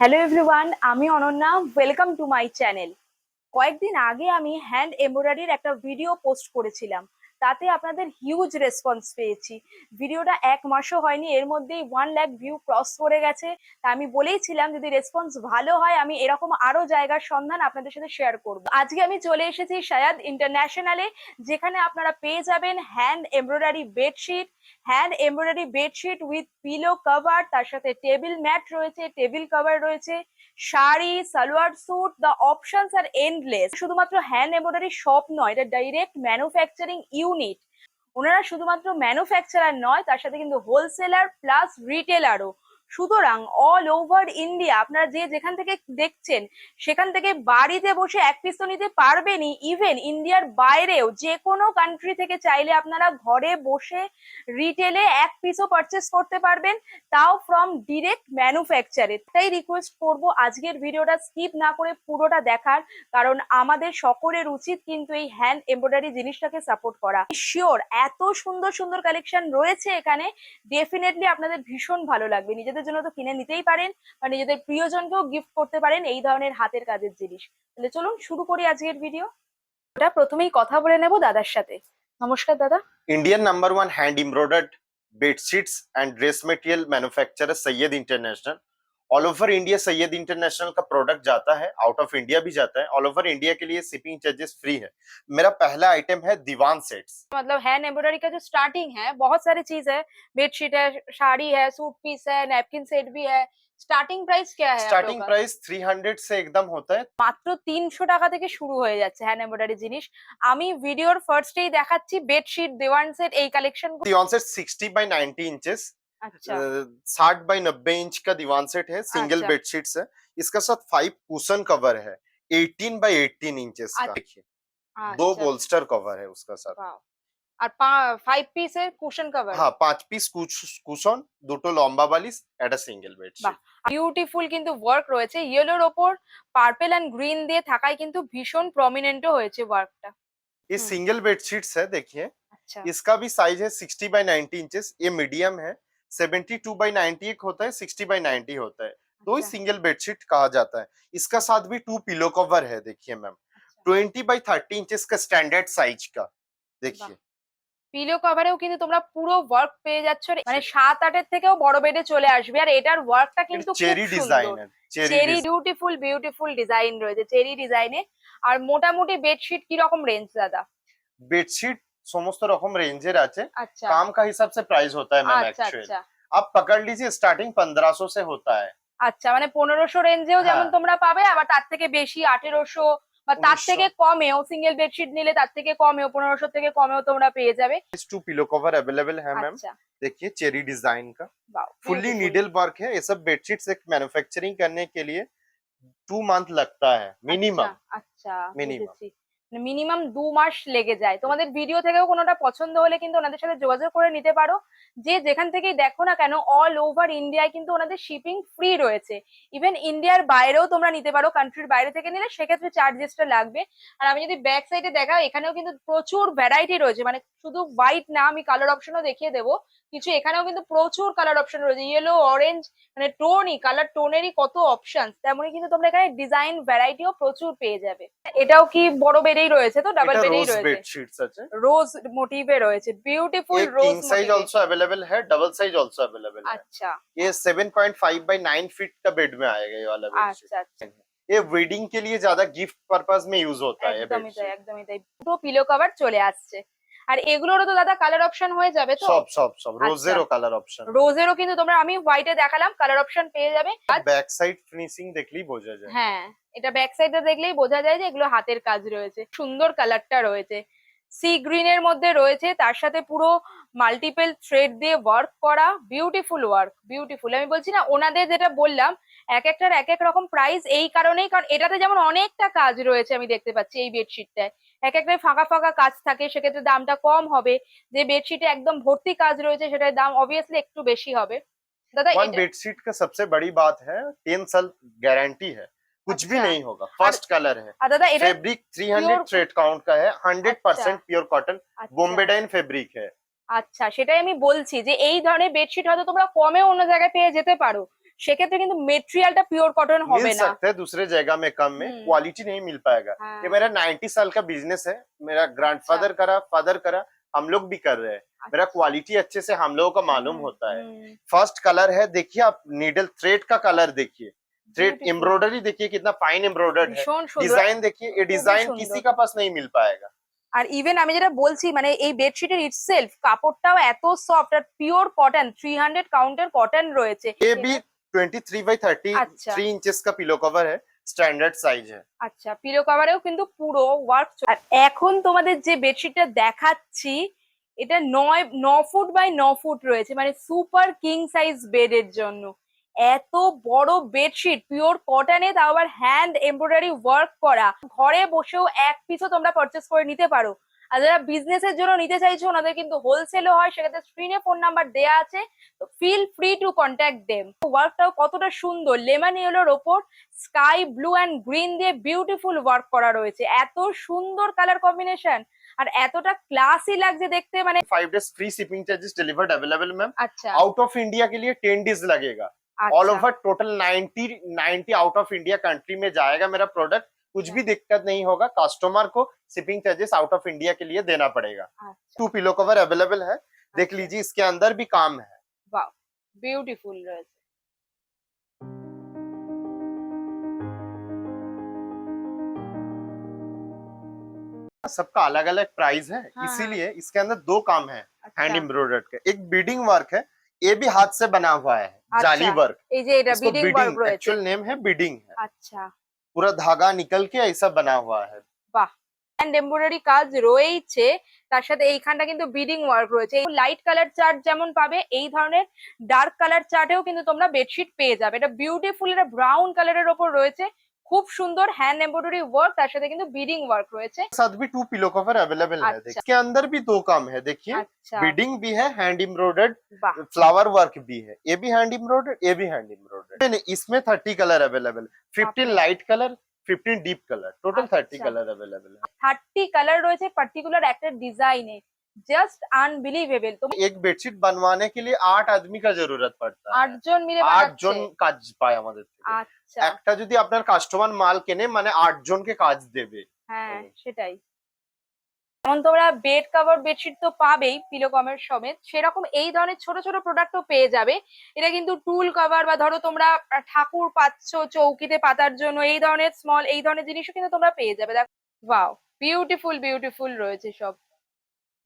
Hello everyone আমি Ananya welcome to my channel কয়েকদিন আগে আমি হ্যান্ড এমব্রয়ডারির একটা ভিডিও পোস্ট করেছিলাম। তাতে আপনাদের হিউজ রেসপন্স পেয়েছি। ভিডিওটা এক মাসও হয়নি, এর মধ্যেই ওয়ান লাখ ভিউ ক্রস করে গেছে। তা আমি বলেইছিলাম, যদি রেসপন্স ভালো হয়, আমি এরকম আরও জায়গার সন্ধান আপনাদের সাথে শেয়ার করব। আজকে আমি চলে এসেছি শায়াদ ইন্টারন্যাশনালে যেখানে আপনারা পেয়ে যাবেন hand embroidery bedsheet hand embroidery bedsheet with pillow cover তার সাথে টেবিল ম্যাট রয়েছে টেবিল কভার রয়েছে, sari, salwar suit the options are endless শুধুমাত্র হ্যান্ড এমব্রয়ডারি শপ নয়, এটা ডাইরেক্ট ম্যানুফ্যাকচারিং ইউনিট ওনারা শুধুমাত্র ম্যানুফ্যাকচারার নয়, তার সাথে কিন্তু হোলসেলার প্লাস রিটেলারও সুতরাং অল ওভার ইন্ডিয়া আপনারা যে যেখান থেকে দেখছেন, সেখান থেকে বাড়িতে বসে এক পিস তো নিতে পারবেনই ইভেন ইন্ডিয়ার বাইরেও যে কোনো কান্ট্রি থেকে চাইলে আপনারা ঘরে বসে রিটেলে এক পিসও পারচেস করতে পারবেন, তাও ফ্রম ডিরেক্ট ম্যানুফ্যাকচারে তাই রিকোয়েস্ট করব আজকের ভিডিওটা স্কিপ না করে পুরোটা দেখার, কারণ আমাদের সকলের উচিত কিন্তু এই হ্যান্ড এমব্রয়ডারি জিনিসটাকে সাপোর্ট করা। শিওর এত সুন্দর সুন্দর কালেকশন রয়েছে এখানে ডেফিনেটলি আপনাদের ভীষণ ভালো লাগবে। নিজেদের নিজেদের জন্য তো কিনে নিতেই পারেন। মানে বা নিজেদের প্রিয়জনকেও গিফট করতে পারেন, এই ধরনের হাতের কাজের জিনিস। তাহলে চলুন শুরু করি আজকের ভিডিও ওটা প্রথমেই কথা বলে নেব দাদার সাথে। নমস্কার, দাদা। Indian number one hand embroidered bedsheets and dress material manufacturer Syed international All over India Syed international का प्रोडक्ट जाता है आउट ऑफ इंडिया भी जाता है ऑल ओवर इंडिया के लिए शिपिंग चार्जेस फ्री है मेरा पहला आइटम है दीवान सेट्स मतलब हैंड एम्ब्रॉयडरी का जो स्टार्टिंग है बहुत सारी चीज है बेडशीट है साड़ी है सूट पीस है नैपकिन सेट भी है স্টার্টিং প্রাইস क्या है आप स्टार्टिंग लोगों का? प्राइस 300 से एकदम होता है মাত্র তিনশো টাকা থেকে শুরু হয়ে যাচ্ছে হ্যান্ড এমব্রয়ডারি জিনিস আমি ভিডিওর ফার্স্টেই দেখাচ্ছি বেডশিট দেওয়ান সেট এই collection divan set 60 by 90 inches আচ্ছা साठ बाई नब्बे इंच का दीवान सेट है सिंगल अच्छा। बेडशीट्स है इसका साथ फाइव कुशन कवर है 18 बाई 18 इंचेस का अच्छा। देखिए दो আচ্ছা, बोल्स्टर कवर है उसका साथ wow. আর ফাইভ পিসের কুশন কভার हाँ पांच पीस कुशन দুটো লম্বা বালিশ একটা সিঙ্গেল বেডশিট বাহ। বিউটিফুল কিন্তু ওয়ার্ক রয়েছে ইয়েলোর ওপর পার্পেল এন্ড গ্রিন দিয়ে থাকায় কিন্তু ভীষণ প্রমিনেন্টও হয়েছে ওয়ার্কটা ये हम्म। सिंगल बेडशीट्स है देखिए আচ্ছা इसका भी साइज है 60 बाई 90 इंचेस ये मीडियम है 72 बाई 90 एक होता है 60 बाई 90 होता है तो ही अच्छा, सिंगल बेडशीट कहा जाता है इसका साथ भी टू पिलो कवर है देखिए मैम अच्छा। 20 बाई 30 इंचेस का स्टैंडर्ड साइज का देखिए পিলো কভারেও কিন্তু তোমরা পুরো ওয়ার্ক পেয়ে যাচ্ছ রে। মানে সাত আটের থেকেও বড় বেডে চলে আসবে আর এটার ওয়ার্কটা কিন্তু খুব চেরি সুন্দর designer cherry cherry beautiful beautiful design রয়েছে চেরি ডিজাইনে আর মোটামুটি বেডশিট কি রকম রেঞ্জ দাদা বেডশিট সমস্ত রকম রেঞ্জের আছে আচ্ছা काम का हिसाब से प्राइस होता है मैम আচ্ছা एक्चुअल আচ্ছা आप पकड़ लीजिए स्टार्टिंग 1500 से होता है আচ্ছা মানে পনেরোশো রেঞ্জেও যেমন হ্যাঁ। তোমরা পাবে আবার তার থেকে বেশি আঠেরোশো বা তার 1900 থেকে কমেও সিঙ্গেল বেডশিট নিলে তার থেকে কমেও পনেরোশো থেকে কমেও তোমরা পেয়ে যাবে इस टू पिलो कवर अवेलेबल है मैम আচ্ছা देखिए चेरी डिजाइन का wow fully beautiful। Needle work है ये सब बेडशीट्स एक मैन्युफैक्चरिंग करने के लिए टू मंथ लगता है मिनिमम আচ্ছা, আচ্ছা Minimum. মিনিমাম দু মাস লেগে যায়। তোমাদের ভিডিও থেকেও কোনোটা পছন্দ হলে কিন্তু ওনাদের সাথে যোগাযোগ করে নিতে পারো। যে যেখান থেকেই দেখো না কেন অল ওভার ইন্ডিয়ায় কিন্তু ওনাদের শিপিং ফ্রি রয়েছে। ইভেন ইন্ডিয়ার বাইরেও তোমরা নিতে পারো কান্ট্রির বাইরে থেকে নিলে সেক্ষেত্রে চার্জেসটা লাগবে। আর আমি যদি ব্যাক সাইডে দেখাও এখানেও কিন্তু প্রচুর ভ্যারাইটি রয়েছে। মানে শুধু হোয়াইট না আমি কালার অপশনও দেখিয়ে দেবো। কিছু এখানেও কিন্তু প্রচুর কালার অপশন রয়েছে ইয়েলো অরেঞ্জ মানে টোনই কালার টোনেরই কত অপশন তেমনই কিন্তু তোমরা এখানে ডিজাইন ভ্যারাইটিও প্রচুর পেয়ে যাবে এটাও কি বড় বেডেই রয়েছে তো ডাবল এটা বেডেই रोज রয়েছে बेडशीट्स আছে রোজ মোটিভে রয়েছে বিউটিফুল एक rose king size also available है डबल साइज आल्सो अवेलेबल है আচ্ছা ये 7.5 बाय 9 फीट का बेड में आएगा ये वाला बेडशीट আচ্ছা আচ্ছা ये वेडिंग के लिए ज्यादा गिफ्ट पर्पस में यूज होता है ये একদমই তাই बेडशीट একদমই তাই পুরো পিলো কভার চলে আসছে আর এগুলোরও তো দাদা কালার অপশন হয়ে যাবে তো? সব সব সব। রোজেরও কালার অপশন রোজেরও কিন্তু তোমরা আমি হোয়াইটে দেখালাম কালার অপশন পেয়ে যাবে। আর ব্যাক সাইড ফিনিশিং দেখলেই বোঝা যায়। হ্যাঁ এটা ব্যাক সাইডটা দেখলেই বোঝা যায় যে এগুলো হাতের কাজ রয়েছে। সুন্দর কালারটা রয়েছে। সি গ্রিন এর মধ্যে রয়েছে তার সাথে পুরো মাল্টিপল থ্রেড দিয়ে ওয়ার্ক করা বিউটিফুল ওয়ার্ক বিউটিফুল আমি বলছি না ওনাদের যেটা বললাম এক একটার এক এক রকম প্রাইস এই কারণেই কারণ এটাতে যেমন অনেকটা কাজ রয়েছে আমি দেখতে পাচ্ছি এই বেডশিটটায় এক একটায় ফাঁকা ফাঁকা কাজ থাকে সেক্ষেত্রে দামটা কম হবে যে বেডশিটে একদম ভর্তি কাজ রয়েছে সেটার দাম অবভিয়াসলি একটু বেশি হবে দাদা वन এটা- बेडशीट का सबसे बड़ी बात है 10 साल गारंटी है कुछ भी अच्छा। नहीं होगा फर्स्ट कलर है আর দাদা এটা फैब्रिक 300 pure- थ्रेड काउंट का है 100% प्योर कॉटन আচ্ছা। बॉम्बे डाइन फैब्रिक है আচ্ছা সেটাই আমি বলছি যে এই ধরনের বেডশিট হয়তো তোমরা কমে অন্য জায়গায় পেয়ে যেতে পারো সেক্ষেত্রে কিন্তু মেটেরিয়ালটা পিওর কটন হবে मिल না सकता है दूसरे जगह में कम में हम्म। क्वालिटी नहीं मिल पाएगा হ্যাঁ, ये मेरा 90 साल का बिजनेस है मेरा ग्रैंडफादर करा फादर करा हम लोग भी कर रहे हैं मेरा क्वालिटी अच्छे से हम लोगों को मालूम হুম, होता है হুম, फर्स्ट कलर है देखिए आप नीडल थ्रेड का कलर देखिए थ्रेड beautiful। एम्ब्रॉयडरी देखिए कितना फाइन एम्ब्रॉयडर्ड है ভীষণ সুন্দর डिजाइन देखिए ये डिजाइन सुंदर। किसी का पास नहीं मिल पाएगा আর ইভেন আমি যেটা বলছি মানে এই বেডশিটের ইটসেলফ কাপড়টাও এত সফট আর pure cotton three hundred counter cotton রয়েছে ये भी 23 बाई 30 अच्छा। 3 इंचेस का पिलो कवर है स्टैंडर्ड साइज है আচ্ছা পিলো কভারেও কিন্তু পুরো ওয়ার্ক আর এখন তোমাদের যে বেডশিটটা দেখাচ্ছি এটা নয় ন ফুট বাই ন ফুট রয়েছে মানে সুপার কিং সাইজ বেডের জন্য এত বড় বেডশিট পিওর কটনে তাও আবার হ্যান্ড এমব্রয়ডারি ওয়ার্ক করা ঘরে বসেও এক পিসও তোমরা পারচেস করে নিতে পারো আর যারা বিজনেসের জন্য নিতে চাইছো ওনাদের কিন্তু হোলসেলও হয় সেক্ষেত্রে স্ক্রিনে ফোন নাম্বার দেয়া আছে তো feel free to contact them ওয়ার্কটাও কতটা সুন্দর লেমন ইয়েলোর ওপর স্কাই ব্লু অ্যান্ড গ্রিন দিয়ে বিউটিফুল ওয়ার্ক করা রয়েছে এত সুন্দর কালার কম্বিনেশন আর এতটা ক্লাসি লাগছে দেখতে মানে 5 days free shipping charges delivered available ma'am আচ্ছা आउट ऑफ इंडिया के लिए 10 डेज लगेगा ऑल আচ্ছা over total 90 90 out of India country में जाएगा मेरा प्रोडक्ट कुछ भी दिक्कत नहीं होगा कस्टमर को shipping charges out of India के लिए देना पड़ेगा। टू पिलो कवर अवेलेबल है। देख लीजिए इसके अंदर भी काम है। ब्यूटीफुल सबका अलग अलग प्राइस है हाँ। इसीलिए इसके अंदर दो काम है अच्छा। हैंड एम्ब्रॉयडर्ड का। एक बीडिंग वर्क है ये भी हाथ से बना हुआ है अच्छा। जाली वर्क ये बीडिंग एक्चुअल नेम है बीडिंग है। अच्छा। पूरा धागा निकल के ऐसा बना हुआ है হ্যান্ড এমব্রয়ডারি কাজ রয়েছে তার সাথে এইখানটা কিন্তু বিডিং ওয়ার্ক রয়েছে লাইট কালার চার্ট যেমন পাবে এই ধরনের ডার্ক কালার চার্টেও কিন্তু তোমরা বেডশিট পেয়ে যাবে এটা বিউটিফুল এটা ব্রাউন কালারের ওপর রয়েছে খুব সুন্দর হ্যান্ড এমব্রয়ডারি ওয়ার্ক তার সাথে কিন্তু বিডিং ওয়ার্ক রয়েছে के साथ भी टू पिलो कवर अवेलेबल है अच्छा। देखिए इसके अंदर भी दो काम है देखिए আচ্ছা बीडिंग भी है हैंड एम्ब्रॉयडर्ड বাহ फ्लावर वर्क भी है ये भी हैंड एम्ब्रॉयडर्ड ये भी हैंड एम्ब्रॉयडर्ड इसमें thirty colour available fifteen light colour fifteen deep colour total thirty अच्छा। कलर अवेलेबल है থার্টি কালার রয়েছে পার্টিকুলার একটা ডিজাইনে জাস্ট আনবিলিভেবল তুমি एक बेडशीट बनवाने के लिए आठ आदमी का जरूरत पड़ता है আটজন মিলে আট বানাচ্ছে জন কাজ পায় আমাদের থেকে আচ্ছা একটা যদি আপনার কাস্টমার মাল কেনে মানে আট জনকে কাজ দেবে হ্যাঁ হুম। সেটাই যেমন তোমরা বেড কভার বেডশিট তো পাবেই পিলো কমের সমেত সেরকম এই ধরনের ছোট ছোট প্রোডাক্টও পেয়ে যাবে এটা কিন্তু টুল কভার বা ধরো তোমরা আহ, ঠাকুর পাচ্ছ চৌকিতে পাতার জন্য এই ধরনের স্মল এই ধরনের জিনিসও কিন্তু তোমরা পেয়ে যাবে দেখো ওয়াও বিউটিফুল বিউটিফুল রয়েছে সব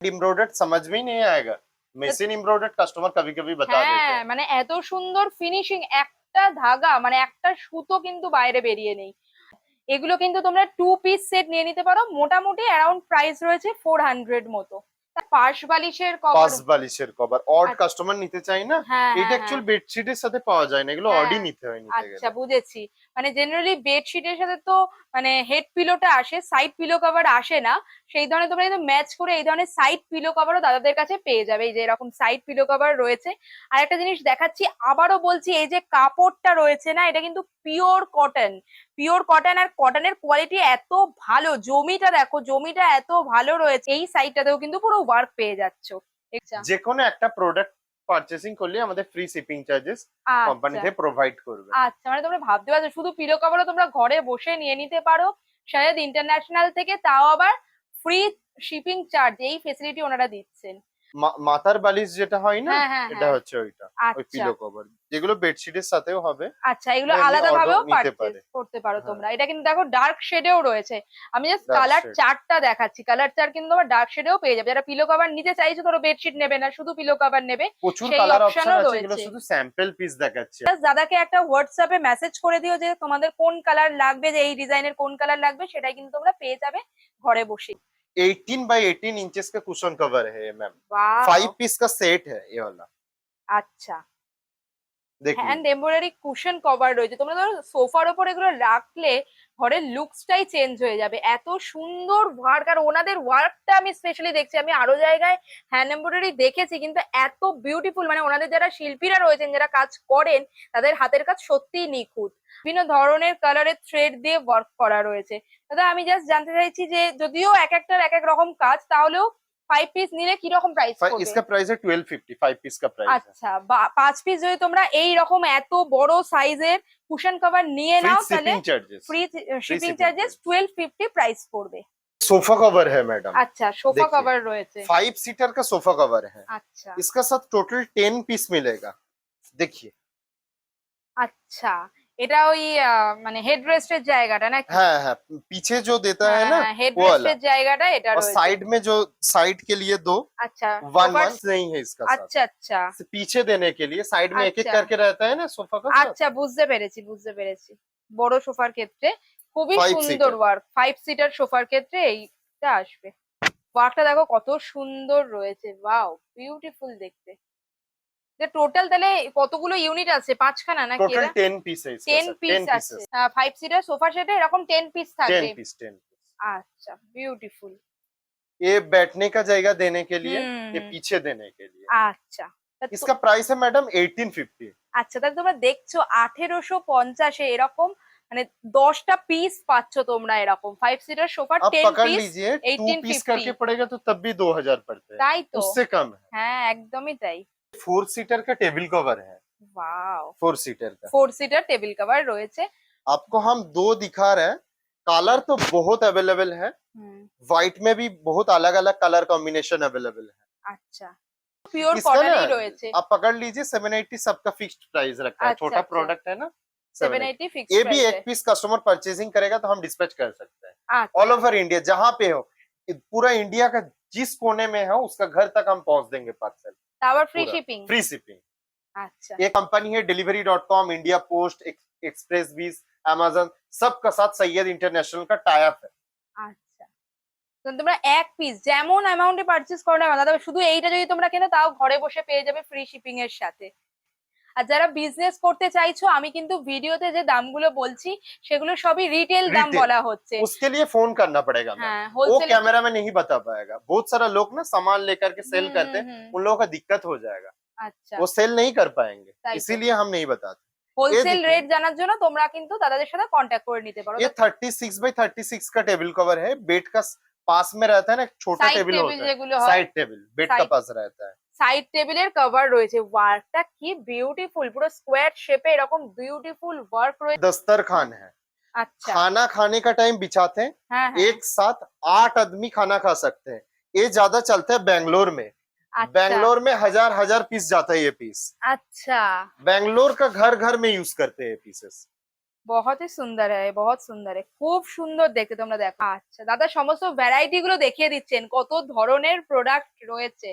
एम्ब्रॉयडर्ड समझ में ही नहीं आएगा मशीन एम्ब्रॉयडर्ड कस्टमर कभी कभी बता देते হ্যাঁ हैं মানে এত সুন্দর ফিনিশিং একটা ধাগা মানে একটা সুতো কিন্তু বাইরে বেরিয়ে নেই এগুলো কিন্তু তোমরা টু পিস সেট নিয়ে নিতে পারো মোটামুটি অ্যারাউন্ড প্রাইস রয়েছে ফোর হান্ড্রেড মতো তার পাশ বালিশের কভার পাঁচ বালিশের কভার অড আচ্ছা। কাস্টমার নিতে চাই না হ্যাঁ এটা হ্যাঁ, অ্যাকচুয়াল বেডশিটের সাথে পাওয়া যায় না এগুলো হ্যাঁ। অডই নিতে হয় নিতে আচ্ছা গেলে বুঝেছি মানে জেনারেলি বেডশিটের সাথে তো মানে হেড পিলোটা আসে সাইড পিলো কভার আসে না। সেই ধরনের তোমরা কিন্তু ম্যাচ করে এই ধরনের সাইড পিলো কভারও দাদাদের কাছে পেয়ে যাবে। এই যে এরকম সাইড পিলো কভার রয়েছে। আর একটা জিনিস দেখাচ্ছি, আবারও বলছি, এই যে কাপড়টা রয়েছে না, এটা কিন্তু পিওর কটন পিওর কটন আর কটনের কোয়ালিটি এত ভালো, জমিটা দেখো, জমিটা এত ভালো রয়েছে, এই সাইডটাতেও কিন্তু পুরো ওয়ার্ক পেয়ে যাচ্ছ। যে কোনো একটা প্রোডাক্ট পারচেসিং করলে আমাদের ফ্রি শিপিং চার্জেস কোম্পানি আচ্ছা প্রোভাইড করবে। আচ্ছা মানে তোমরা ভাবতে পারছ শুধু পিলো কভারও তোমরা ঘরে বসে নিয়ে নিতে পারো। শায়দ ইন্টারন্যাশনাল থেকে তাও আবার ফ্রি শিপিং চার্জ এই ফেসিলিটি ওনারা দিচ্ছেন। মাথার বালিশ যেটা হয় না হ্যাঁ হ্যাঁ এটা হ্যাঁ। হচ্ছে ওইটা ওই আচ্ছা। পিলো কভার যেগুলো বেডশিটের সাথেও হবে আচ্ছা এগুলো আলাদা ভাবেও করতে পারো। তোমরা। এটা কিন্তু দেখো ডার্ক শেডেও রয়েছে। আমি জাস্ট কালার চারটা দেখাচ্ছি। কালার চার কিন্তু তোমার ডার্ক শেডেও পেয়ে যাবে। যারা পিলো কভার নিতে চাইছো ধরো বেডশিট নেবে না শুধু পিলো কভার নেবে প্রচুর কালার option অপশন ও আছে এগুলো রয়েছে। শুধু স্যাম্পল পিস দেখাচ্ছে। দাদাকে একটা হোয়াটসঅ্যাপে মেসেজ করে দিও যে তোমাদের কোন কালার লাগবে যে এই ডিজাইনের কোন কালার লাগবে সেটাই কিন্তু তোমরা পেয়ে যাবে ঘরে বসে। 18 बाय 18 इंचेस का कुशन कवर है ये मैम Wow! फाइव पीस का सेट है ये वाला আচ্ছা देखिए হ্যান্ড এমব্রয়ডারি কুশন কভার রয়েছে তোমরা ধরো সোফার ওপর এগুলো রাখলে ঘরের লুকসটাই চেঞ্জ হয়ে যাবে। এত সুন্দর ওয়ার্ক আর ওনাদের ওয়ার্কটা আমি স্পেশালি দেখছি। আমি আরও জায়গায় হ্যান্ড এমব্রয়ডারি দেখেছি, কিন্তু এত বিউটিফুল মানে ওনাদের যারা শিল্পীরা রয়েছেন, যারা কাজ করেন, তাদের হাতের কাজ সত্যিই নিখুঁত। বিভিন্ন ধরনের কালারের থ্রেড দিয়ে ওয়ার্ক করা রয়েছে। দাদা, আমি জাস্ট জানতে চাইছি যে যদিও এক একটার এক এক রকম কাজ, তাহলেও ফাইভ পিস নিলে কি রকম প্রাইস फाइ- পড়বে इसका प्राइस है ट्वेल्व फिफ्टी फाइव पीस का प्राइस है আচ্ছা বা- পাঁচ পিস যদি তোমরা এই রকম এত বড় সাইজের কুশন কভার নিয়ে फ्री নাও তাহলে shipping charges free shipping shipping charges charges। Twelve fifty price পড়বে सोफा कवर है मैडम আচ্ছা সোফা देखिए। কভার রয়েছে फाइव सीटर का सोफा कवर है আচ্ছা इसका साथ टोटल टेन पीस मिलेगा देखिए আচ্ছা এটা ওই আহ, মানে হেড রেস্টের জায়গাটা নাকি हाँ हाँ पीछे जो देता है ना হেড वो वाला রেস্টের জায়গাটা এটা और রয়েছে साइड में जो साइड के लिए दो আচ্ছা वन সোফার- वन नहीं है इसका साथ আচ্ছা আচ্ছা पीछे देने के लिए साइड में एक एक अच्छा। करके रहता है ना सोफा का साथ। আচ্ছা বুঝতে পেরেছি বুঝতে পেরেছি বড় সোফার ক্ষেত্রে খুবই Five সুন্দর seater। ওয়ার্ক ফাইভ সিটার সোফার ক্ষেত্রে এইটা আসবে ওয়ার্কটা দেখো কত সুন্দর রয়েছে ওয়াও বিউটিফুল দেখতে যে টোটাল তাহলে কতগুলো ইউনিট আছে পাঁচখানা নাকি टोटल टेन पीस है इसका টেন साथ, পিস 10 আছে pieces ফাইভ সিটার সোফার সেটে এরকম টেন পিস থাকবে टेन पीस टेन আচ্ছা বিউটিফুল ये बैठने का जगह देने के लिए হুম, ये হুম। पीछे देने के लिए আচ্ছা তা তো- इसका प्राइस है मैडम एटीन फिफ्टी আচ্ছা তাহলে তোমরা দেখছো আঠেরোশো পঞ্চাশে এরকম মানে দশটা পিস পাচ্ছ তোমরা এরকম ফাইভ সিটার সোফার आप টেন पकड़ পিস लीजिए टू 1850 पीस करके पड़ेगा तो तब भी दो हजार पड़ते हैं তাই তো उससे कम है হ্যাঁ একদমই তাই फोर सीटर का टेबल कवर है ওয়াও फोर सीटर का ফোর সিটার টেবিল কভার রয়েছে आपको हम दो दिखा रहे हैं कलर तो बहुत अवेलेबल है হুম, व्हाइट में भी बहुत अलग अलग कलर कॉम्बिनेशन अवेलेबल है আচ্ছা পিওর इसका কটনই ना রয়েছে आप पकड़ लीजिए सेवन एट्टी सबका फिक्स्ड प्राइस रखा है अच्छा, छोटा अच्छा। प्रोडक्ट है ना সেভেন 780 এইটি ফিক্স ये भी एक पीस कस्टमर परचेजिंग करेगा तो हम डिस्पैच कर सकते हैं আচ্ছা ऑल ओवर इंडिया जहां पे हो पूरा इंडिया का जिस कोने में हो उसका घर तक हम पहुंच देंगे पार्सल তারপর ফ্রি পুরা। শিপিং फ्री शिपिंग আচ্ছা ये कंपनी है delivery dot com India Post express बीस अमेजन सबका साथ सैयद इंटरनेशनल का टाई अप है আচ্ছা তো তোমরা এক পিস যেমন অ্যামাউন্টে পারচেজ করো না কেন, তবে শুধু এইটা যদি তোমরা কেনো তাও ঘরে বসে পেয়ে যাবে ফ্রি শিপিং এর সাথে আর যারা বিজনেস করতে চাইছো আমি কিন্তু ভিডিওতে যে দামগুলো বলছি সেগুলো সবই রিটেল দাম Retail। বলা হচ্ছে उसके लिए फोन करना पड़ेगा मैम হ্যাঁ वो হোলসেল कैमरा में नहीं बता पाएगा बहुत सारा लोग ना सामान लेकर के सेल करते हैं उन लोगों का दिक्कत हो जाएगा আচ্ছা वो सेल नहीं कर पाएंगे ताई तो। इसीलिए हम नहीं बताते হোলসেল देखो। রেট জানার জন্য তোমরা কিন্তু দাদাদের সাথে কন্ট্যাক্ট করে নিতে পারো ये thirty six by thirty six का टेबल कवर है बेड का पास में रहता है ना एक छोटा সাইড टेबल টেবিল होता है যেগুলো হয় साइड टेबल बेड का Side- पास रहता है সাইড টেবিলের কভার রয়েছে ওয়ার্কটা কি বিউটিফুল পুরো স্কোয়ার শেপে এরকম বিউটিফুল ওয়ার্ক রয়েছে दस्तर खान है আচ্ছা खाना खाने का टाइम बिछाते हैं হ্যাঁ হ্যাঁ एक साथ आठ आदमी खाना खा सकते हैं ये ज्यादा चलता है बेंगलोर में আচ্ছা बेंगलोर में हजार हजार पीस जाता है ये पीस আচ্ছা बेंगलोर का घर घर में यूज करते हैं पीसेस বহুত ही সুন্দর है बहुत সুন্দর है খুব সুন্দর দেখতে তোমরা দেখো আচ্ছা দাদা সমস্ত ভ্যারাইটি গুলো দেখিয়ে দিচ্ছেন কত ধরনের প্রোডাক্ট রয়েছে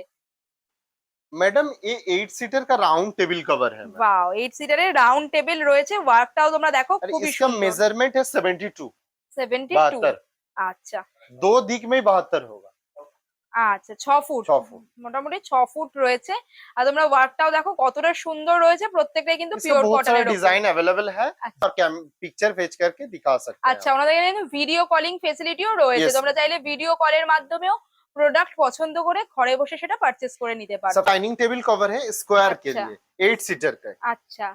मैडम ये एट सीटर का राउंड टेबल कवर है ma'am. Wow eight সিটারের round table রয়েছে ওয়ার্কটাও তোমরা দেখো और খুবই इसका সুন্দর मेजरमेंट है सेवेंटी टू সেভেন্টি টু बहत्तर আচ্ছা दो दिख में बहत्तर होगा আচ্ছা ছ ফুট ছ ফুট। মোটামুটি ছ ফুট রয়েছে আর তোমরা ওয়ার্কটাও দেখো কতটা সুন্দর রয়েছে প্রত্যেকটাই কিন্তু इसमें পিওর बहुत सारे কটনের डिजाइन अवेलेबल है अच्छा। और पिक्चर भेज करके दिखा सकते हैं আচ্ছা ওনাদের এখানে কিন্তু ভিডিও কলিং ফেসিলিটিও রয়েছে Yes, তোমরা চাইলে ভিডিও কলের মাধ্যমেও প্রোডাক্ট পছন্দ করে ঘরে বসে সেটা পারচেস করে নিতে পারো सब डाइनिंग टेबल कवर है स्क्वायर के अच्छा। लिए एट सीटर का আচ্ছা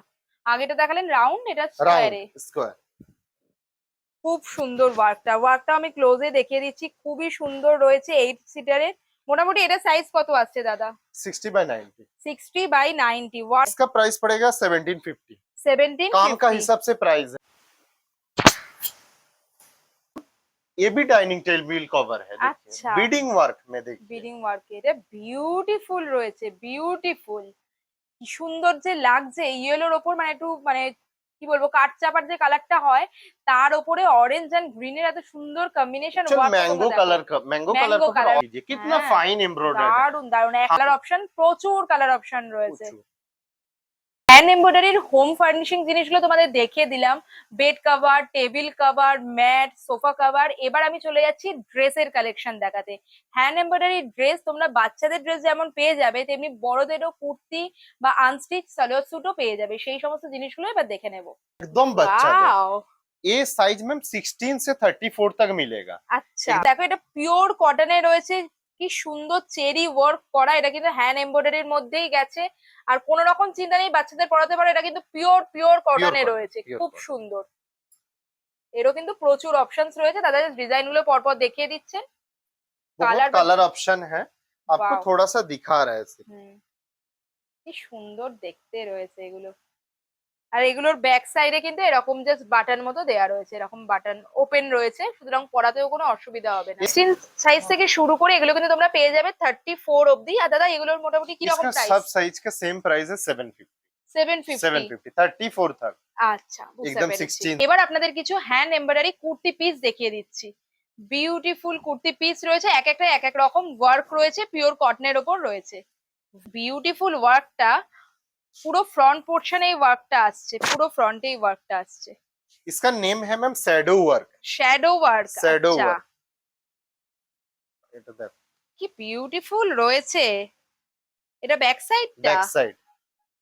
আগেটা দেখালেন রাউন্ড এটা স্কোয়ারে राउंड स्क्वायर খুব সুন্দর ওয়ার্কটা ওয়ার্কটা আমি ক্লোজে দেখিয়ে দিচ্ছি খুবই সুন্দর রয়েছে এইট সিটারের মোটামুটি এটা সাইজ কত আসছে দাদা sixty by ninety sixty by ninety work इसका प्राइस पड़ेगा सेवनटीन फिफ्टी সেভেন্টিন काम का हिसाब से प्राइस है ये भी डाइनिंग टेबल कवर है अच्छा। देखिए बीडिंग वर्क में देखिए বিডিং ওয়ার্ক এটা বিউটিফুল রয়েছে বিউটিফুল কি সুন্দর যে লাগছে ইয়েলোর ওপর মানে একটু মানে কি বলব কাঠ চাপার যে কালারটা হয় তার উপরে অরেঞ্জ এন্ড গ্রিন এর এত সুন্দর combination mango colour mango colour কিতনা fine embroidery দারুণ দারুণ কালার অপশন প্রচুর কালার অপশন রয়েছে। হ্যান্ড এমব্রয়ডারির হোম ফার্নিশিং জিনিসগুলো তোমাদের দেখিয়ে দিলাম bed cover table cover mat sofa cover এবার আমি চলে যাচ্ছি ড্রেসের কালেকশন দেখাতে হ্যান্ড এমব্রয়ডারি ড্রেস তোমরা বাচ্চাদের ড্রেস যেমন পেয়ে যাবে তেমনি বড়দেরও কুর্তি বা আনস্টিচ সালোয়ার স্যুটও পেয়ে যাবে সেই সমস্ত জিনিসগুলো এবার দেখে নেবো एकदम बच्चा है। Wow! ये साइज मैम 16 से 34 तक मिलेगा আচ্ছা দেখো এটা পিওর কটনে রয়েছে কি সুন্দর চেরি ওয়ার্ক করা এটা কিন্তু হ্যান্ড এমব্রয়ডারির মধ্যেই গেছে। আর কোন রকম চিন্তা নেই বাচ্চাদের পড়াতে পারো এটা কিন্তু পিওর পিওর কটনে রয়েছে খুব সুন্দর। এরও কিন্তু প্রচুর অপশনস রয়েছে তাদের ডিজাইনগুলো পরপর দেখিয়ে দিচ্ছে কালার কালার অপশন হ্যাঁ। আপকো থোড়া সা দিখা রহা কি সুন্দর দেখতে রয়েছে এগুলো। আর এগুলোর ব্যাক সাইডে কিন্তু এরকম জাস্ট বাটন মতো দেয়া রয়েছে এরকম বাটন ওপেন রয়েছে সুতরাং পড়াতেও কোনো অসুবিধা হবে না সিক্সটিন সাইজ থেকে শুরু করে এগুলো কিন্তু তোমরা পেয়ে যাবে থার্টি ফোর অব্দি আর দাদা এগুলোর মোটামুটি কি রকম इसका सब প্রাইস साइज का सेम प्राइस है seven fifty seven seven fifty fifty thirty four तक আচ্ছা বুঝতে একদম পেরেছি 16 এবার আপনাদের কিছু হ্যান্ড এমব্রয়ডারি কুর্তি পিস দেখিয়ে দিচ্ছি বিউটিফুল কুর্তি পিস রয়েছে এক একটা এক এক রকম ওয়ার্ক রয়েছে পিওর কটনের ওপর রয়েছে বিউটিফুল ওয়ার্কটা পুরো ফ্রন্ট পোর্শনে এই ওয়ার্কটা আসছে পুরো ফ্রন্টে এই ওয়ার্কটা আসছে इसका नेम है ma'am shadow work shadow work Shadow আচ্ছা work। এটা দেখ কি বিউটিফুল রয়েছে এটা ব্যাক সাইডটা ব্যাক সাইড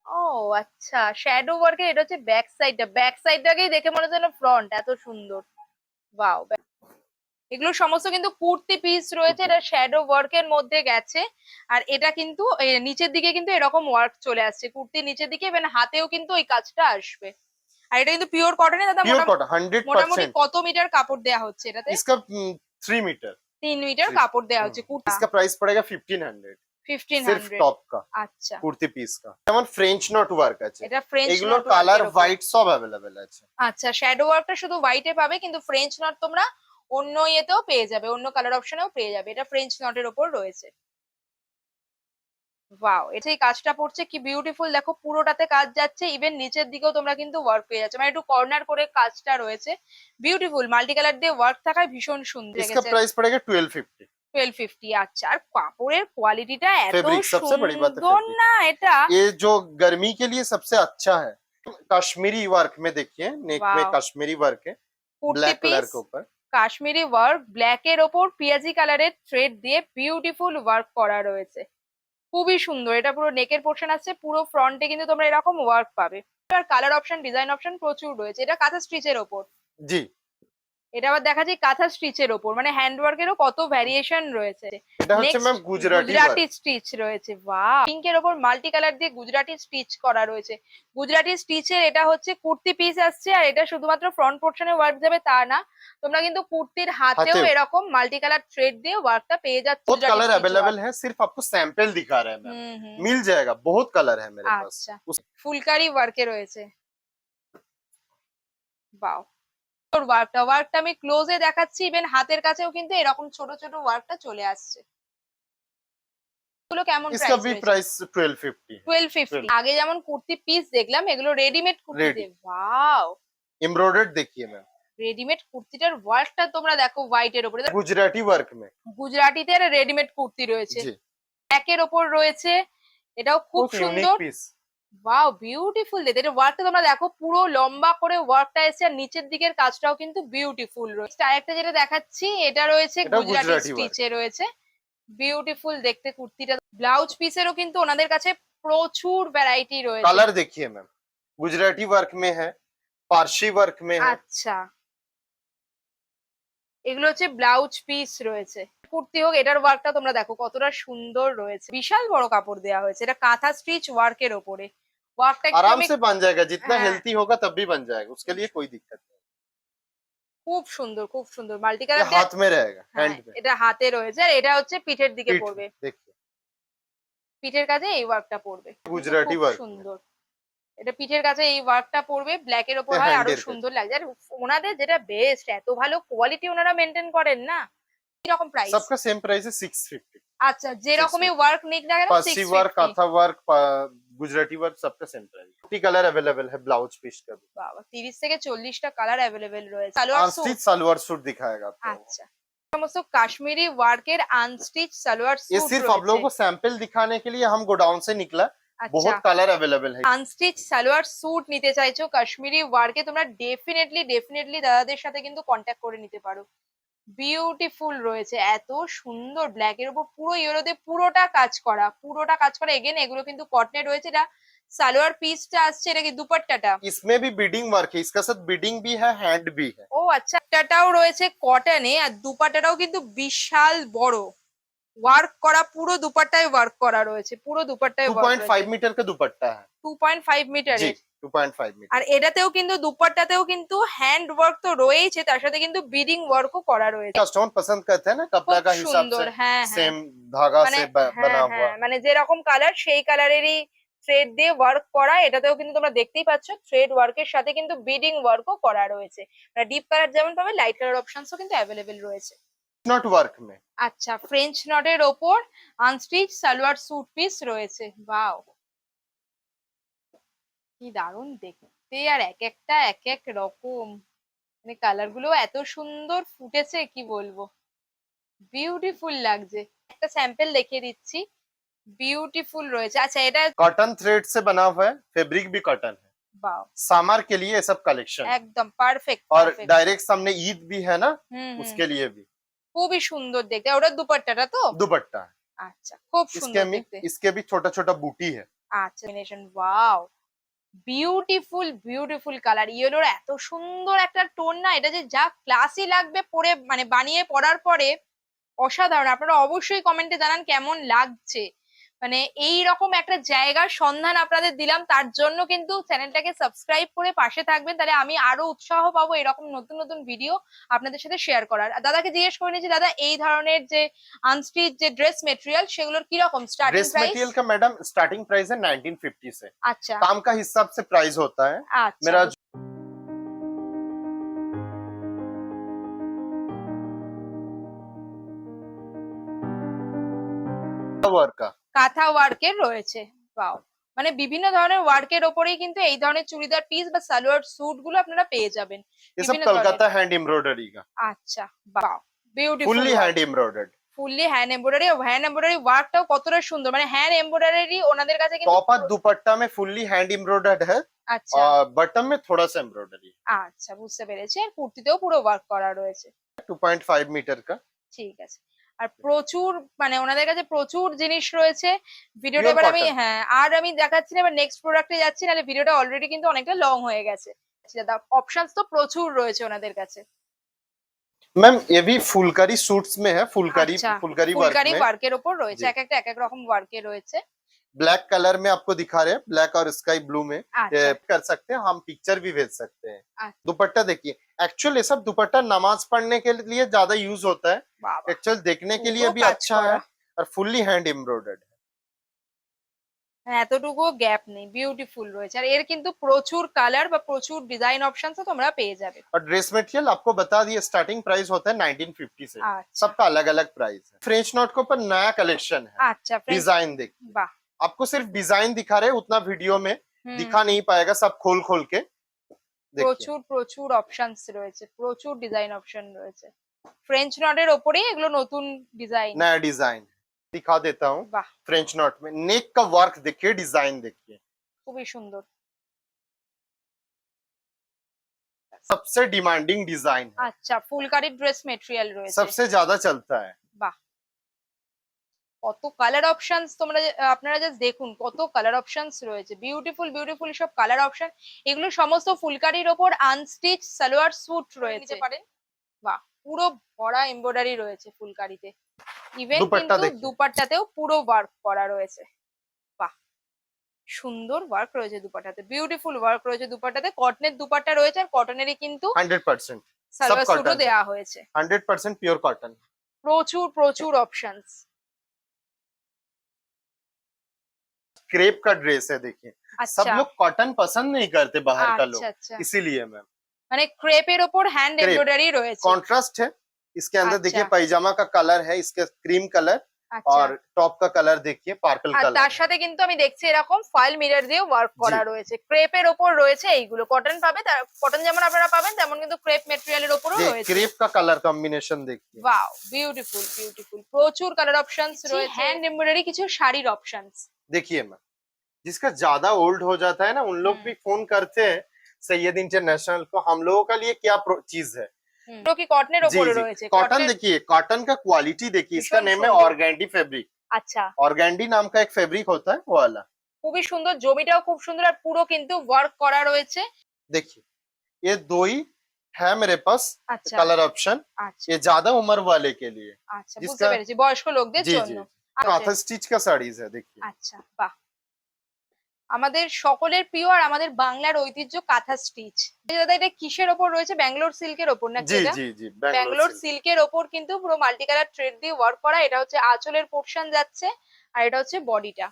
ও আচ্ছা শ্যাডো ওয়ার্কের এটা হচ্ছে ব্যাক সাইডটা ব্যাক সাইডটাকেই দেখে মনে হচ্ছে ফ্রন্ট এত সুন্দর বাও এগুলো সমস্ত কিন্তু কুর্তি পিস রয়েছে এটা শ্যাডো ওয়ার্কের মধ্যে গেছে আর এটা কিন্তু এ, নিচের দিকে কিন্তু এরকম ওয়ার্ক চলে আসছে কুর্তির নিচের দিকে এবং হাতেও কিন্তু ওই কাজটা আসবে আর এটা কিন্তু পিওর কটনে দাদা प्योर মোটামুটি- कॉटन हंड्रेड মোটামুটি परसेंट কত মিটার কাপড় দেয়া হচ্ছে এটাতে इसका थ्री मीटर তিন মিটার three- কাপড় দেয়া হচ্ছে কুর্তি इसका प्राइस पड़ेगा फिफ्टीन हंड्रेड ফিফটিন सिर्फ হান্ড্রেড टॉप का আচ্ছা কুর্তি পিস का যেমন ফ্রেঞ্চ নট ওয়ার্ক আছে এটা ফ্রেঞ্চ এগুলোর কালার হোয়াইট সব অ্যাভেলেবেল আছে আচ্ছা শ্যাডো ওয়ার্কটা শুধু হোয়াইটে পাবে কিন্তু ফ্রেঞ্চ নট তোমরা অন্য ইয়েতেও পেয়ে যাবে অন্য কালার অপশনেও পেয়ে যাবে এটা ফ্রেঞ্চ নটের ওপর রয়েছে ওয়াও এটা এই কাজটা পড়ছে কি বিউটিফুল দেখো পুরোটাতে কাজ যাচ্ছে ইভেন নিচের দিকেও তোমরা কিন্তু ওয়ার্ক পেয়ে যাচ্ছে মানে একটু কর্নার করে কাজটা রয়েছে বিউটিফুল মাল্টি কালার দিয়ে ওয়ার্ক থাকায় ভীষণ সুন্দর इसका प्राइस पड़ेगा ट्वेल्व फिफ्टी টুয়েলভ ফিফটি আচ্ছা আর কাপড়ের কোয়ালিটিটা এত Fabric, सबसे बड़ी बात है সুন্দর fabric। না এটা ये जो गर्मी के लिए सबसे अच्छा है कश्मीरी वर्क में देखिए नेक में वाव। कश्मीरी वर्क है কুর্তি ब्लैक कलर পিস के ऊपर কাশ্মীরি ওয়ার্ক ব্ল্যাক এর ওপর পিয়াজি কালারের থ্রেড দিয়ে বিউটিফুল ওয়ার্ক করা রয়েছে। খুবই সুন্দর, এটা পুরো নেকের পোর্শন আছে, পুরো ফ্রন্টে কিন্তু তোমরা এরকম ওয়ার্ক পাবে। আর কালার অপশন ডিজাইন অপশন প্রচুর রয়েছে, এটা কাঁথা স্টিচের ওপর। जी এটা আবার দেখা যায় কাঁথা স্টিচের ওপর মানে হ্যান্ড ওয়ার্কেরও কত ভ্যারিয়েশন রয়েছে এটা হচ্ছে Next, ma'am Gujarati Gujarati stitch রয়েছে বাহ পিঙ্কের ওপর মাল্টি কালার দিয়ে গুজরাটি স্টিচ করা রয়েছে গুজরাটি স্টিচের এটা হচ্ছে কুর্তি পিস আসছে আর এটা শুধুমাত্র ফ্রন্ট পোর্শনে ওয়ার্ক যাবে তা না তোমরা কিন্তু কুর্তির হাতেও হাতেও। এরকম মাল্টি কালার থ্রেড দিয়ে ওয়ার্কটা পেয়ে যাচ্ছে बहुत Gujarati colour stitch available work। है सिर्फ आपको सैंपल दिखा रहे हैं मैम হুম হুম मिल जाएगा बहुत कलर है मेरे पास আচ্ছা उस- ফুলকারি ওয়ার্কে রয়েছে বাও তোর ওয়ার্কটা ওয়ার্কটা আমি ক্লোজে দেখাচ্ছি ইভেন হাতের কাছেও কিন্তু এরকম ছোট ছোট ওয়ার্কটা চলে আসছে। গুলো কেমন প্রাইস ইসকা প্রাইস আগে যেমন কুর্তি পিস দেখলাম এগুলো রেডিমেড কুর্তি দে ওয়াও এমব্রয়ডার্ড দেখিয়ে ম্যাম রেডিমেড কুর্তিটার ওয়ার্কটা তোমরা দেখো হোয়াইট এর উপরে গুজরাটি ওয়ার্ক মে গুজরাটিতে রেডিমেড কুর্তি রয়েছে। একের উপর রয়েছে। এটাও খুব সুন্দর। ওয়াও বিউটিফুল দিদি ওয়ার্কটা তোমরা দেখো পুরো লম্বা করে ওয়ার্কটা এসেছে আর নিচের দিকের কাজটাও কিন্তু বিউটিফুল রয়েছে। আরেকটা যেটা দেখাচ্ছি এটা রয়েছে গুজরাটি স্টিচে রয়েছে। বিউটিফুল দেখতে কুর্তিটা। ব্লাউজ পিসেরও কিন্তু ওনাদের কাছে প্রচুর ভ্যারাইটি রয়েছে। কালার দেখিয়ে ম্যাম গুজরাটি ওয়ার্ক মে হ্যায় পার্সি ওয়ার্ক মে হ্যাঁ। আচ্ছা। এগুলো হচ্ছে ব্লাউজ পিস রয়েছে। কুর্তি হোক এটার ওয়ার্কটা তোমরা দেখো কতটা সুন্দর রয়েছে। বিশাল বড় কাপড় দেওয়া হয়েছে। এটা কাঁথা স্টিচ ওয়ার্কের ওপরে। ওয়ার্কটা একটু आराम আমি से बन जाएगा जितना हाँ। हेल्थी होगा तब भी बन जाएगा उसके लिए कोई दिक्कत नहीं খুব সুন্দর খুব সুন্দর মাল্টি ये কালার हाथ में रहेगा हैंड में এটা হাতে রয়েছে আর এটা হচ্ছে পিঠের দিকে पीठ পড়বে में, देखिए পিঠের কাছে এই ওয়ার্কটা পড়বে গুজরাটি খুব work। সুন্দর এটা পিঠের কাছে এই ওয়ার্কটা পড়বে ব্ল্যাক এর ওপর এটা হয় hand আরো এর কাছে। সুন্দর লাগছে আর ওনাদের যেটা বেস্ট এত ভালো কোয়ালিটি ওনারা মেনটেন করেন না কিরকম প্রাইস सबका सेम प्राइस है सिक्स फिफ्टी আচ্ছা যেরকমই ওয়ার্ক নিক না কেন पारसी वर्क काथा वर्क पा- गुजराती वर्क सबका सेम प्राइस है कलर अवेलेबल है ब्लाउज पीस का भी বাবা তিরিশ থেকে চল্লিশটা কালার অ্যাভেলেবেল রয়েছে salwar suit unstitch salwar suit दिखाएगा आपको আচ্ছা সমস্ত কাশ্মীরি ওয়ার্কের আনস্টিচ সালোয়ার ये স্যুট सिर्फ आप लोगों को सैंपल दिखाने के लिए हम गोडाउन से निकला আচ্ছা बहुत कलर अवेलेबल है আনস্টিচ সালোয়ার স্যুট নিতে চাইছো কাশ্মীরি ওয়ার্কে তোমরা ডেফিনেটলি ডেফিনেটলি দাদাদের সাথে কিন্তু কন্ট্যাক্ট করে নিতে পারো বিউটিফুল রয়েছে এত সুন্দর ব্ল্যাক এর উপর পুরো ইয়েলোতে পুরোটা কাজ করা পুরোটা কাজ করা এগেন এগুলো কিন্তু কটনে রয়েছে এটা সালোয়ার পিসটা আসছে এটা কি দুপাট্টাটা इसमें भी बीडिंग वर्क है इसका साथ बीडिंग भी है हैंड भी है ও আচ্ছা একটাটাও রয়েছে কটনে আর দুপাট্টাটাও কিন্তু বিশাল বড় ওয়ার্ক করা পুরো দুপাট্টায় ওয়ার্ক করা রয়েছে পুরো দুপাট্টায় ওয়ার্ক 2.5 मीटर का दुपट्टा है টু পয়েন্ট ফাইভ जी মিটারের 2.5 मीटर আর এটাতেও কিন্তু দুপাট্টাতেও কিন্তু হ্যান্ড ওয়ার্ক তো রয়েছে তার সাথে কিন্তু বিডিং ওয়ার্কও করা রয়েছে। কাস্টমার পছন্দ করতে না? কাপড়া কা হিসাব সে হ্যাঁ, হ্যাঁ। সেম ধাগা মানে সে হ্যাঁ, বানা হুয়া মানে যেরকম কালার সেই কালারেরই থ্রেড দিয়ে ওয়ার্ক করা এটাতেও কিন্তু তোমরা দেখতেই পাচ্ছ থ্রেড ওয়ার্কের সাথে কিন্তু বিডিং ওয়ার্কও করা রয়েছে। মানে ডিপ কালার যেমন পাবে লাইট কালার অপশনসও কিন্তু অ্যাভেলেবেল রয়েছে। নট ওয়ার্ক মে আচ্ছা ফ্রেঞ্চ নটের ওপর আনস্টিচ সালোয়ার স্যুট পিস রয়েছে। বাও কি দারুণ দেখতে আর এক একটা এক এক রকম মানে কালার গুলো এত সুন্দর ফুটেছে কি বলবো বিউটিফুল লাগছে একটা স্যাম্পল দেখিয়ে দিচ্ছি বিউটিফুল রয়েছে আচ্ছা এটা कॉटन थ्रेड से बना हुआ है फैब्रिक भी कॉटन है বাও सामार के लिए ये सब कलेक्शन একদম পারফেক্ট और डायरेक्ट सामने ईद भी है ना হুম হুম, उसके लिए भी খুবই সুন্দর দেখতে আর ওটা দুপাট্টাটা তো दुपट्टा है আচ্ছা খুব इसके সুন্দর में দেখতে इसके भी छोटा छोटा बूटी है আচ্ছা combination wow beautiful beautiful colour ইয়েলোর এত সুন্দর একটা টোন না, এটা যে যা ক্লাসি লাগবে পরে মানে বানিয়ে পড়ার পরে অসাধারণ। আপনারা অবশ্যই কমেন্টে জানান কেমন লাগছে। মানে এই রকম একটা জায়গার সন্ধান আপনাদের দিলাম তার জন্য কিন্তু চ্যানেলটাকে সাবস্ক্রাইব করে পাশে থাকবেন তাহলে আমি আরো উৎসাহ পাবো এরকম নতুন নতুন ভিডিও আপনাদের সাথে শেয়ার করার আর দাদাকে জিজ্ঞেস করে নিয়েছি দাদা এই ধরনের যে আনস্টিচ যে ড্রেস মেটেরিয়াল সেগুলোর কিরকম স্টার্টিং ड्रेस প্রাইস मटेरियल का मैडम स्टार्टिंग प्राइस है 1950 से আচ্ছা काम का हिसाब से प्राइस होता है আচ্ছা मेरा वर्क का কাঁথা ওয়ার্কের রয়েছে। বাও মানে বিভিন্ন ধরনের ওয়ার্কের ওপরেই কিন্তু এই ধরনের চুড়িদার পিস বা সালোয়ার স্যুটগুলো আপনারা পেয়ে যাবেন। এসব কলকাতা হ্যান্ড এমব্রয়ডারি কা। আচ্ছা wow beautiful fully hand embroidered fully hand embroidery hand embroidery ওয়ার্কটাও কতটা সুন্দর। মানে হ্যান্ড এমব্রয়ডারি ওনাদের কাছে কিন্তু টপ আর দুপাট্টা মে ফুললি হ্যান্ড এমব্রয়ডার্ড হ্যায়। আচ্ছা। বটম মে থোড়া সা এমব্রয়ডারি আচ্ছা বুঝতে পেরেছি। কুর্তিতেও পুরো ওয়ার্ক করা রয়েছে। 2.5 মিটার কা। ঠিক আছে। আর প্রচুর মানে ওনাদের কাছে প্রচুর জিনিস রয়েছে ভিডিওটা Pure এবার আমি cotton. হ্যাঁ আর আমি দেখাচ্ছি না এবার নেক্সট প্রোডাক্টে যাচ্ছি নাহলে ভিডিওটা অলরেডি কিন্তু অনেকটা লং হয়ে গেছে দাদা অপশনস তো প্রচুর রয়েছে ওনাদের কাছে मैम ये भी फुलकारी सूट्स में है फुलकारी अच्छा, फुलकारी वर्क ফুলকারি में ওয়ার্কের ওপর রয়েছে জি। এক একটা এক এক রকম ওয়ার্কে রয়েছে ब्लैक कलर में आपको दिखा रहे हैं ब्लैक और स्काई ब्लू में আচ্ছা ये कर सकते हैं हम पिक्चर भी भेज सकते हैं अच्छा। दुपट्टा देखिए एक्चुअल ये सब दुपट्टा नमाज पढ़ने के लिए ज्यादा यूज होता है বাবা एक्चुअल देखने के लिए পুরো भी কাজ अच्छा है করা। और फुल्ली हैंड एम्ब्रॉयडर्ड है হ্যাঁ, এতটুকু গ্যাপ নেই বিউটিফুল রয়েছে আর এর কিন্তু প্রচুর কালার বা প্রচুর ডিজাইন অপশনস তোমরা পেয়ে যাবে और ड्रेस मटेरियल आपको बता दिए स्टार्टिंग प्राइस होता है 1950 से আচ্ছা सबका अलग अलग प्राइस है फ्रेंच नॉट के ऊपर नया कलेक्शन है আচ্ছা friends, डिजाइन देखिए বাহ आपको सिर्फ़ डिज़ाइन दिखा रहे उतना वीडियो में दिखा नहीं पाएगा सब खोल खोल के। प्रचुर प्रचुर ऑप्शन प्रचुर डिज़ाइन ऑप्शन অপশন রয়েছে ফ্রেঞ্চ নটের ওপরেই এগুলো নতুন ডিজাইন नया डिज़ाइन दिखा देता हूँ। फ्रेंच नॉट में। नेक का वर्क देखिए डिज़ाइन देखिए। খুবই সুন্দর सबसे डिमांडिंग डिज़ाइन अच्छा फुलकारी ड्रेस मटेरियल सबसे ज़्यादा चलता है। কত কালার অপশনস তোমরা আপনারা জাস্ট দেখুন কত কালার অপশনস রয়েছে। বিউটিফুল বিউটিফুল সব কালার অপশন এগুলো সমস্ত ফুলকারির ওপর আনস্টিচ সালোয়ার স্যুট রয়েছে। পারেন। বাহ পুরো ভরা এমব্রয়ডারি রয়েছে ফুলকারিতে। ইভেন কিন্তু দুপাট্টাতেও পুরো ওয়ার্ক করা রয়েছে। বাহ সুন্দর ওয়ার্ক রয়েছে দুপাট্টাতে। বিউটিফুল ওয়ার্ক রয়েছে দুপাট্টাতে। কটনের দুপাট্টা রয়েছে আর কটনেরই কিন্তু 100% সালোয়ার স্যুটও দেয়া হয়েছে। 100% পিওর কটন প্রচুর প্রচুর অপশনস क्रेप का ड्रेस है देखिए सब আচ্ছা लोग कॉटन पसंद नहीं करते बाहर का लोग আচ্ছা আচ্ছা इसीलिए मैम মানে ক্রেপের ওপর হ্যান্ড Crepe। এমব্রয়ডারি রয়েছে कॉन्ट्रास्ट है इसके अंदर देखिए अच्छा। पैजामा का कलर है इसके क्रीम कलर আচ্ছা और टॉप का कलर देखिए पार्पल আর कलर তার সাথে কিন্তু আমি দেখছি এরকম ফয়েল মিরর দিয়ে ওয়ার্ক করা জি। রয়েছে ক্রেপের ওপর রয়েছে এইগুলো কটন পাবে তার কটন যেমন আপনারা পাবেন তেমন কিন্তু ক্রেপ মেটেরিয়ালের ওপরও ये রয়েছে क्रेप का कलर कॉम्बिनेशन देखिए ওয়াও বিউটিফুল বিউটিফুল প্রচুর কালার অপশনস রয়েছে হ্যান্ড এমব্রয়ডারি কিছু শাড়ির অপশনস देखिए मैम जिसका ज्यादा ओल्ड हो जाता है ना उन लोग हम्म। भी फोन करते हैं सैयद इंटरनेशनल को हम लोगों का लिए क्या चीज है এগুলো কি কটনের जी ওপরে जी রয়েছে कॉटन cotton- देखिए कॉटन का क्वालिटी देखिए इसका भीषण नेम है सुंदर। ऑर्गेंडी फैब्रिक আচ্ছা ऑर्गेंडी नाम का एक फैब्रिक होता है वो वाला খুবই সুন্দর জমিটাও খুব সুন্দর আর পুরো কিন্তু ওয়ার্ক করা রয়েছে देखिए ये दो ही है मेरे पास আচ্ছা कलर ऑप्शन আচ্ছা ये ज्यादा उम्र वाले के लिए আচ্ছা বুঝতে जिसका- পেরেছি বয়স্ক লোকদের जी जी জন্য আচ্ছা। কাঁথা স্টিচ কা সাড়িজ হ্যায় দেখি। আচ্ছা বাহ। আমাদের সকলের প্রিয় আর আমাদের বাংলার ঐতিহ্য কাঁথা স্টিচ দাদা এটা কিসের ওপর রয়েছে? ব্যাঙ্গালোর সিল্কের ওপর নাকি জি জি জি ব্যাঙ্গালোর সিল্কের ওপর কিন্তু পুরো মাল্টি কালার থ্রেড দিয়ে ওয়ার্ক করা। এটা হচ্ছে আঁচলের পোর্শন যাচ্ছে আর এটা হচ্ছে বডিটা।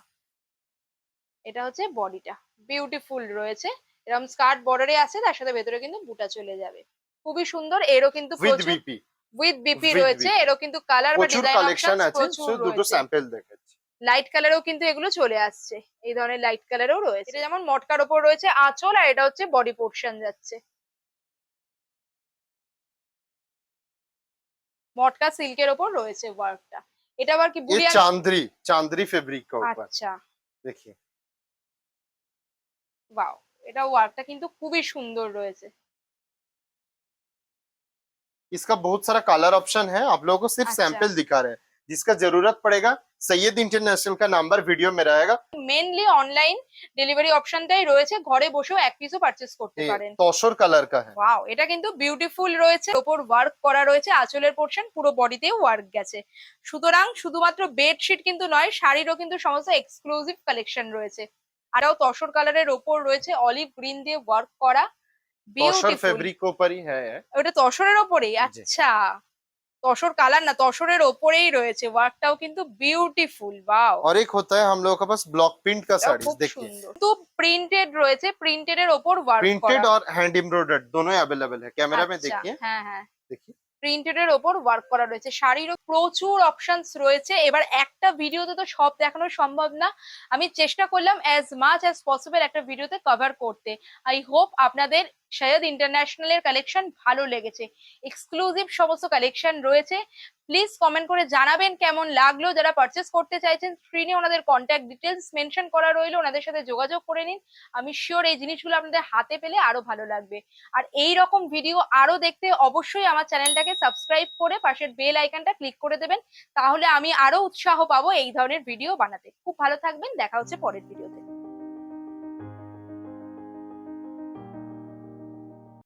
এটা হচ্ছে বডিটা। বিউটিফুল রয়েছে। এরকম স্কার্ট বর্ডারে আছে তার সাথে ভেতরে কিন্তু বুটা চলে যাবে। খুবই সুন্দর এরও কিন্তু প্রচুর উইথ বিপি রয়েছে এরও কিন্তু কালার বা ডিজাইন কালেকশন আছে দুটো স্যাম্পল দেখাচ্ছি। লাইট কালারও কিন্তু এগুলো চলে আসছে এই ধরনের লাইট কালারও রয়েছে। এটা যেমন মটকার ওপর রয়েছে আঁচল আর এটা হচ্ছে বডি পোর্শন যাচ্ছে। মটকা সিল্কের ওপর রয়েছে ওয়ার্কটা এটা আবার কি বুড়িয়া চান্দ্রি চান্দ্রি ফেব্রিক কা উপর আচ্ছা। দেখি। ওয়াও এটা ওয়ার্কটা কিন্তু খুবই সুন্দর রয়েছে। इसका बहुत सारा कलर ऑप्शन है। आप लोगों को सिर्फ अच्छा। सैंपल दिखा रहे हैं। जिसका जरूरत पड़ेगा সৈয়দ ইন্টারন্যাশনাল কা নাম্বার ভিডিও মে রয়েগা মেইনলি অনলাইন ডেলিভারি অপশনটাই রয়েছে। ঘরে বসেও এক পিসও পারচেজ করতে পারেন। তসর কালার কা হ্যায় ওয়াও এটা কিন্তু বিউটিফুল রয়েছে। উপর ওয়ার্ক করা রয়েছে। আঁচলের পোরশন পুরো বডিতেও ওয়ার্ক গেছে। সুতরাং শুধুমাত্র বেডশিট কিন্তু নয় শাড়িরও কিন্তু সমস্ত এক্সক্লুসিভ কালেকশন রয়েছে। আরও তসর কালারের ওপর রয়েছে। অলিভ গ্রিন দিয়ে ওয়ার্ক করা। तोशर বিউটিফুল फैब्रिक के ऊपर ही है ওটা তসরের ওপরেই আচ্ছা তসর কালার না তসরের ওপরেই রয়েছে ওয়ার্কটাও কিন্তু বিউটিফুল ওয়াও और एक होता है हम लोगों के पास ब्लॉक प्रिंट का এটাও साड़ी খুব देखिए সুন্দর তো প্রিন্টেড রয়েছে প্রিন্টেড এর ওপর ওয়ার্ক प्रिंटेड করা और हैंड एम्ब्रॉयडर्ड दोनों अवेलेबल है कैमरा में আচ্ছা, देखिए হ্যাঁ হ্যাঁ देखिए প্রিন্টেড এর ওপর ওয়ার্ক করা রয়েছে শাড়িরও প্রচুর অপশনস রয়েছে এবার একটা ভিডিওতে তো সব দেখানো সম্ভব না আমি চেষ্টা করলাম অ্যাজ মাচ অ্যাজ পসিবল একটা ভিডিওতে কভার করতে আই হোপ আপনাদের সৈয়দ ইন্টারন্যাশনালের কালেকশন ভালো লেগেছে। এক্সক্লুসিভ সমস্ত কালেকশন রয়েছে। প্লিজ কমেন্ট করে জানাবেন কেমন লাগল। যারা পারচেস করতে চাইছেন স্ক্রিনে ওনাদের কন্ট্যাক্ট ডিটেলস মেনশন করা রইল। ওনাদের সাথে যোগাযোগ করে নিন। আমি শিওর এই জিনিসগুলো আপনাদের হাতে পেলে আরও ভালো লাগবে। আর এই রকম ভিডিও আরও দেখতে অবশ্যই আমার চ্যানেলটাকে সাবস্ক্রাইব করে পাশের বেল আইকনটা ক্লিক করে দেবেন। তাহলে আমি আরও উৎসাহ পাবো এই ধরনের ভিডিও বানাতে। খুব ভালো থাকবেন। দেখা হচ্ছে পরের ভিডিওতে